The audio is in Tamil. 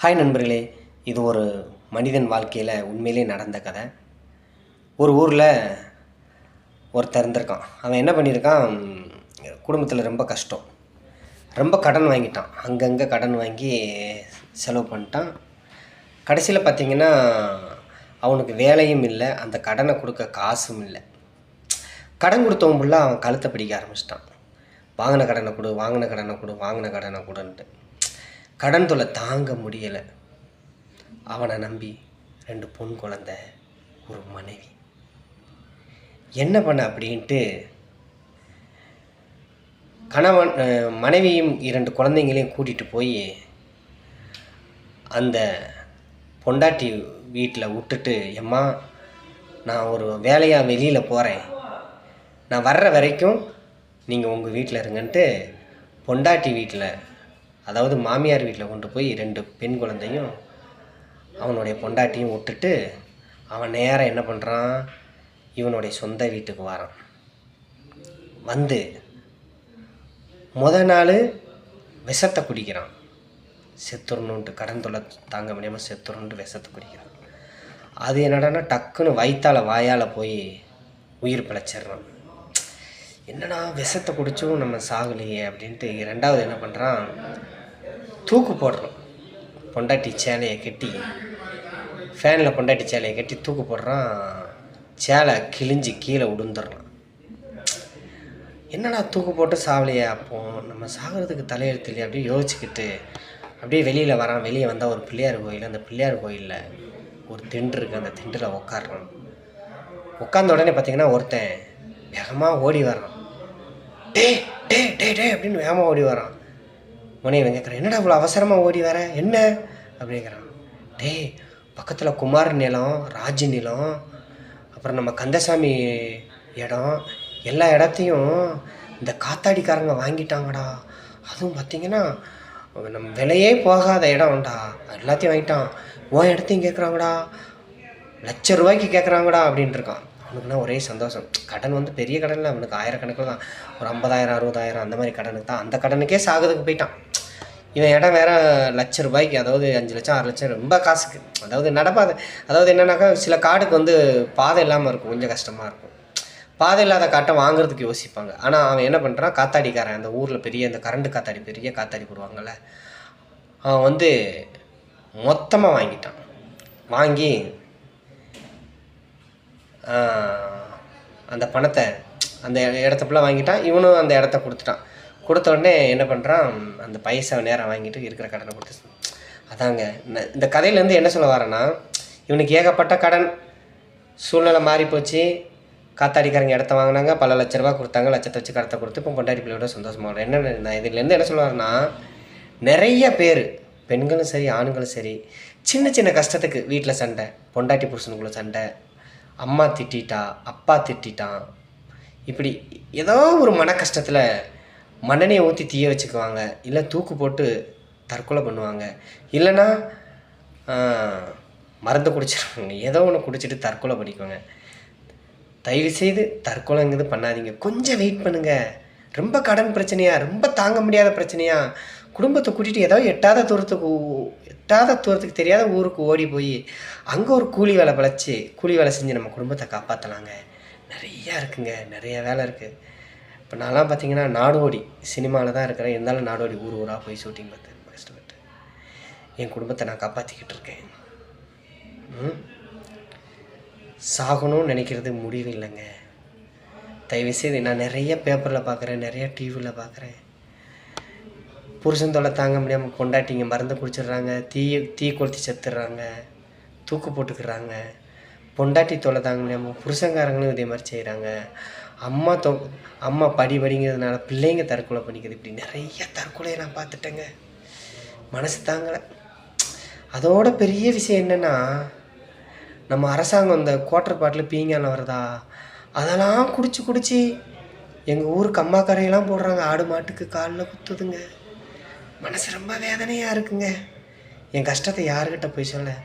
ஹாய் நண்பர்களே இது ஒரு மனிதன் வாழ்க்கையில் உண்மையிலே நடந்த கதை. ஒரு ஊரில் ஒருத்தர் இருந்திருக்கான். அவன் என்ன பண்ணியிருக்கான்? குடும்பத்தில் ரொம்ப கஷ்டம். ரொம்ப கடன் வாங்கிட்டான். அங்கங்கே கடன் வாங்கி செலவு பண்ணிட்டான். கடைசியில் பார்த்தீங்கன்னா அவனுக்கு வேலையும் இல்லை அந்த கடனை கொடுக்க காசும் இல்லை. கடன் கொடுத்தவன் ஃபுல்லாக அவன் கழுத்தை பிடிக்க ஆரம்பிச்சிட்டான். வாங்கின கடனை கொடு வாங்கின கடனை கொடு வாங்கின கடனை கொடுன்ட்டு. கடன் தொலை தாங்க முடியலை. அவனை நம்பி ரெண்டு பொன் குழந்தை ஒரு மனைவி. என்ன பண்ண அப்படின்ட்டு கணவன் மனைவியும் இரண்டு குழந்தைங்களையும் கூட்டிகிட்டு போய் அந்த பொண்டாட்டி வீட்டில் விட்டுட்டு எம்மா நான் ஒரு வேலையாக வெளியில் போகிறேன் நான் வர்ற வரைக்கும் நீங்கள் உங்கள் வீட்டில் இருங்கன்ட்டு பொண்டாட்டி வீட்டில் அதாவது மாமியார் வீட்டில் கொண்டு போய் ரெண்டு பெண் குழந்தையும் அவனுடைய பொண்டாட்டியும் விட்டுட்டு அவன் நேராக என்ன பண்ணுறான் இவனுடைய சொந்த வீட்டுக்கு வரான். வந்து முத நாள் விஷத்தை குடிக்கிறான். செத்துறணுன்ட்டு கடன் தொல்லை தாங்க முடியாமல் செத்துறணுன்ட்டு விஷத்தை குடிக்கிறான். அது என்னடான்னா டக்குன்னு வயிற்றால் வாயால் போய் உயிர் பிழைச்சிடுறான். என்னடா விஷத்தை குடிச்சும் நம்ம சாகலையே அப்படின்ட்டு ரெண்டாவது என்ன பண்ணுறான் தூக்கு போடுறான் பொண்டாட்டி சேலையை கட்டி ஃபேனில் பொண்டாட்டி சேலையை கட்டி தூக்கு போடுறான். சேலை கிழிஞ்சு கீழே விழுந்துடுறான் என்னடா தூக்கு போட்டு சாவலையே அப்போ? நம்ம சாகிறதுக்கு தலையெழுத்து இல்லையா அப்படியே யோசிச்சுக்கிட்டு அப்படியே வெளியில் வரான். வெளியே வந்தால் ஒரு பிள்ளையார் கோயில். அந்த பிள்ளையார் கோயிலில் ஒரு திண்டு இருக்குது அந்த திண்டில் உட்காடுறான் உட்காந்த உடனே பார்த்தீங்கன்னா ஒருத்தன் வேகமாக ஓடி வரான் டே டே டே டே அப்படின்னு வேகமாக ஓடி வரான் உடனே இவன் கேட்குறான் என்னடா இவ்வளோ அவசரமாக ஓடி வர? என்ன? அப்படிங்கிறான். டேய் பக்கத்தில் குமார் நிலம் ராஜ் நிலம் அப்புறம் நம்ம கந்தசாமி இடம் எல்லா இடத்தையும் இந்த காத்தாடிக்காரங்க வாங்கிட்டாங்கடா. அதுவும் பார்த்தீங்கன்னா நம்ம விலையே போகாத இடம்டா. எல்லாத்தையும் வாங்கிட்டான். ஓ இடத்தையும் கேட்குறாங்கடா லட்ச ரூபாய்க்கு கேட்குறாங்கடா அப்படின்ட்டு இருக்கான். அவனுக்குன்னா ஒரே சந்தோஷம். கடன் வந்து பெரிய கடன் இல்லை அவனுக்கு ஆயிரக்கணக்கில் தான். ஒரு ஐம்பதாயிரம் அறுபதாயிரம் அந்த மாதிரி கடனுக்கு தான். அந்த கடனுக்கே சாகுறதுக்கு போயிட்டான். இவன் இடம் வேற லட்ச ரூபாய்க்கு அதாவது அஞ்சு லட்சம் ஆறு லட்சம் ரொம்ப காசுக்கு. அதாவது நடப்பாதை அதாவது என்னன்னாக்கா சில காடுக்கு வந்து பாதை இல்லாமல் இருக்கும் கொஞ்சம் கஷ்டமாக இருக்கும். பாதை இல்லாத காட்டை வாங்குறதுக்கு யோசிப்பாங்க. ஆனால் அவன் என்ன பண்ணுறான் காத்தாடிக்காரன் அந்த ஊரில் பெரிய அந்த கரண்ட் காத்தாடி பெரிய காத்தாடி போடுவாங்கள்ல அவன் வந்து மொத்தமாக வாங்கிட்டான். வாங்கி அந்த பணத்தை அந்த இடத்த ஃபுல்லாக வாங்கிட்டான். இவனும் அந்த இடத்த கொடுத்துட்டான். கொடுத்த உடனே என்ன பண்ணுறான் அந்த பைசா நேரம் வாங்கிட்டு இருக்கிற கடனை கொடுத்து அதாங்க இந்த- இந்த கதையிலேருந்து என்ன சொல்ல வரேன்னா இவனுக்கு ஏகப்பட்ட கடன். சூழ்நிலை மாறி போச்சு காத்தாடிக்காரங்க இடத்த வாங்கினாங்க பல லட்ச ரூபா கொடுத்தாங்க லட்சத்தை வச்சு கடத்தை கொடுத்து இப்போ பொண்டாட்டி பிள்ளையோட சந்தோஷமாக என்ன நான் இதுலேருந்து என்ன சொல்ல நிறைய பேர் பெண்களும் சரி ஆண்களும் சரி சின்ன சின்ன கஷ்டத்துக்கு வீட்டில் சண்டை பொண்டாட்டி புருஷனுக்குள்ள சண்டை அம்மா திட்டா அப்பா திட்டிட்டான். இப்படி ஏதோ ஒரு மன கஷ்டத்தில் மண்ணெண்ணெயை ஊற்றி தீய வச்சுக்குவாங்க. இல்லை தூக்கு போட்டு தற்கொலை பண்ணுவாங்க. இல்லைன்னா மருந்து குடிச்சிருவாங்க. ஏதோ ஒன்று குடிச்சிட்டு தற்கொலை பண்ணிக்குவாங்க. தயவு செய்து தற்கொலைங்கிறது பண்ணாதீங்க. கொஞ்சம் வெயிட் பண்ணுங்க. ரொம்ப கடன் பிரச்சனையாக ரொம்ப தாங்க முடியாத பிரச்சனையாக குடும்பத்தை கூட்டிகிட்டு ஏதோ எட்டாத தூரத்துக்கு எட்டாத தூரத்துக்கு தெரியாத ஊருக்கு ஓடி போய் அங்கே ஒரு கூலி வேலை பழச்சி கூலி வேலை செஞ்சு நம்ம குடும்பத்தை காப்பாற்றலாங்க நிறையா இருக்குங்க. நிறைய வேலை இருக்குது இப்போ நான்லாம் பார்த்தீங்கன்னா நாடோடி சினிமாவில் தான் இருக்கிறேன். இருந்தாலும் நாடோடி ஊர் ஊராக போய் ஷூட்டிங் பார்த்து ரொம்ப கஷ்டப்பட்டு என் குடும்பத்தை நான் காப்பாற்றிக்கிட்டு இருக்கேன். ம்? சாகணும்னு நினைக்கிறது முடிவு இல்லைங்க. தயவுசெய்து நான் நிறைய பேப்பரில் பார்க்குறேன் நிறைய டிவியில் பார்க்குறேன் புருஷன் தொலை தாங்க முடியாமல் கொண்டாட்டிங்க மருந்து குடிச்சிடுறாங்க தீ தீ கொளுத்தி செத்துடுறாங்க தூக்கு போட்டுக்கிறாங்க. பொண்டாட்டி தொலை தாங்க முடியாமல் புருஷங்காரங்களும் இதே மாதிரி செய்கிறாங்க அம்மா தொ அம்மா படி படிங்கிறதுனால பிள்ளைங்க தற்கொலை பண்ணிக்கிறது இப்படி நிறைய தற்கொலையை நான் பார்த்துட்டேங்க. மனசு தாங்கலை. அதோட பெரிய விஷயம் என்னென்னா நம்ம அரசாங்கம் இந்த குவார்டர் பாட்டில் பீங்கான வருதா அதெல்லாம் குடிச்சு குடிச்சு எங்கள் ஊருக்கு அம்மா கரையெல்லாம் போடுறாங்க. ஆடு மாட்டுக்கு காலில் குத்துதுங்க. மனசு ரொம்ப வேதனையாக இருக்குங்க. என் கஷ்டத்தை யாருக்கிட்ட போய் சொல்ல?